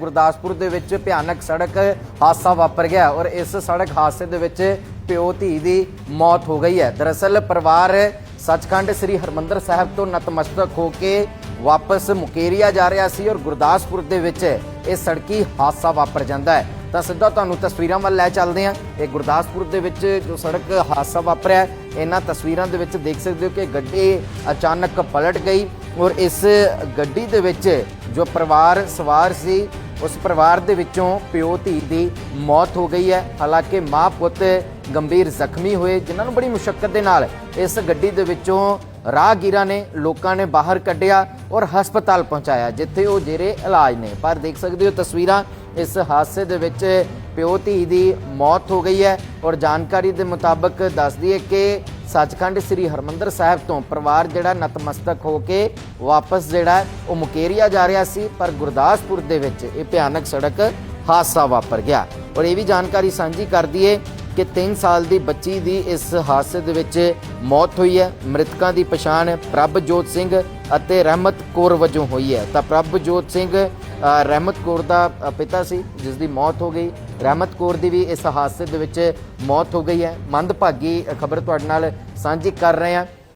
ਗੁਰਦਾਸਪੁਰ ਦੇ ਵਿੱਚ ਭਿਆਨਕ ਸੜਕ ਹਾਦਸਾ ਵਾਪਰ ਗਿਆ ਔਰ ਇਸ ਸੜਕ ਹਾਦਸੇ ਦੇ ਵਿੱਚ ਪਿਓ ਧੀ ਦੀ ਮੌਤ ਹੋ ਗਈ ਹੈ। ਦਰਅਸਲ ਪਰਿਵਾਰ ਸੱਚਖੰਡ ਸ੍ਰੀ ਹਰਮੰਦਰ ਸਾਹਿਬ ਤੋਂ ਨਤਮਸਤਕ ਹੋ ਕੇ ਵਾਪਸ ਮੁਕੇਰੀਆ ਜਾ ਰਿਹਾ ਸੀ ਔਰ ਗੁਰਦਾਸਪੁਰ ਦੇ ਵਿੱਚ ਇਹ ਸੜਕੀ ਹਾਦਸਾ ਵਾਪਰ ਜਾਂਦਾ ਹੈ। ਤਾਂ ਸਿੱਧਾ ਤੁਹਾਨੂੰ ਤਸਵੀਰਾਂ ਵੱਲ ਲੈ ਚੱਲਦੇ ਹਾਂ। ਇਹ ਗੁਰਦਾਸਪੁਰ ਦੇ ਵਿੱਚ ਜੋ ਸੜਕ ਹਾਦਸਾ ਵਾਪਰਿਆ ਇਹਨਾਂ ਤਸਵੀਰਾਂ ਦੇ ਵਿੱਚ ਦੇਖ ਸਕਦੇ ਹੋ ਕਿ ਗੱਡੀ ਅਚਾਨਕ ਪਲਟ ਗਈ ਔਰ ਇਸ ਗੱਡੀ ਦੇ ਵਿੱਚ ਜੋ ਪਰਿਵਾਰ ਸਵਾਰ ਸੀ ਉਸ ਪਰਿਵਾਰ ਦੇ ਵਿੱਚੋਂ ਪਿਓ ਧੀ ਦੀ ਮੌਤ ਹੋ ਗਈ ਹੈ। ਹਾਲਾਂਕਿ ਮਾਂ ਪੁੱਤ ਗੰਭੀਰ ਜ਼ਖਮੀ ਹੋਏ, ਜਿਨ੍ਹਾਂ ਨੂੰ ਬੜੀ ਮੁਸ਼ਕਲ ਦੇ ਨਾਲ ਇਸ ਗੱਡੀ ਦੇ ਵਿੱਚੋਂ ਰਾਹਗੀਰਾਂ ਨੇ ਲੋਕਾਂ ਨੇ ਬਾਹਰ ਕੱਢਿਆ ਔਰ ਹਸਪਤਾਲ ਪਹੁੰਚਾਇਆ, ਜਿੱਥੇ ਉਹ ਜੇਰੇ ਇਲਾਜ ਨੇ। ਪਰ ਦੇਖ ਸਕਦੇ ਹੋ ਤਸਵੀਰਾਂ, ਇਸ ਹਾਦਸੇ ਦੇ ਵਿੱਚ ਪਿਓ ਧੀ ਦੀ ਮੌਤ ਹੋ ਗਈ ਹੈ ਔਰ ਜਾਣਕਾਰੀ ਦੇ ਮੁਤਾਬਕ ਦੱਸਦੀ ਹੈ ਕਿ ਸੱਚਖੰਡ ਸ੍ਰੀ ਹਰਮੰਦਰ ਸਾਹਿਬ ਤੋਂ ਪਰਿਵਾਰ ਜਿਹੜਾ ਨਤਮਸਤਕ ਹੋ ਕੇ ਵਾਪਸ ਜਿਹੜਾ ਉਹ ਮੁਕੇਰੀਆ ਜਾ ਰਿਹਾ ਸੀ, ਪਰ ਗੁਰਦਾਸਪੁਰ ਦੇ ਵਿੱਚ ਇਹ ਭਿਆਨਕ ਸੜਕ ਹਾਦਸਾ ਵਾਪਰ ਗਿਆ। ਔਰ ਇਹ ਵੀ ਜਾਣਕਾਰੀ ਸਾਂਝੀ ਕਰ ਦਈਏ ਕਿ 3 ਸਾਲ ਦੀ ਬੱਚੀ ਦੀ ਇਸ ਹਾਦਸੇ ਦੇ ਵਿੱਚ ਮੌਤ ਹੋਈ ਹੈ। ਮ੍ਰਿਤਕਾਂ ਦੀ ਪਛਾਣ ਪ੍ਰਭਜੋਤ ਸਿੰਘ ਅਤੇ ਰਹਿਮਤ ਕੌਰ ਵਜੋਂ ਹੋਈ ਹੈ। ਤਾਂ ਪ੍ਰਭਜੋਤ ਸਿੰਘ ਰਹਿਮਤ ਕੌਰ ਦਾ ਪਿਤਾ ਸੀ ਜਿਸ ਦੀ ਮੌਤ ਹੋ ਗਈ। ਰਹਿਮਤ ਕੌਰ ਦੀ ਵੀ ਇਸ ਹਾਦਸੇ ਦੇ ਵਿੱਚ ਮੌਤ ਹੋ ਗਈ ਹੈ। ਮੰਦਭਾਗੀ ਖਬਰ ਤੁਹਾਡੇ ਨਾਲ ਸਾਂਝੀ ਕਰ ਰਹੇ ਹਾਂ।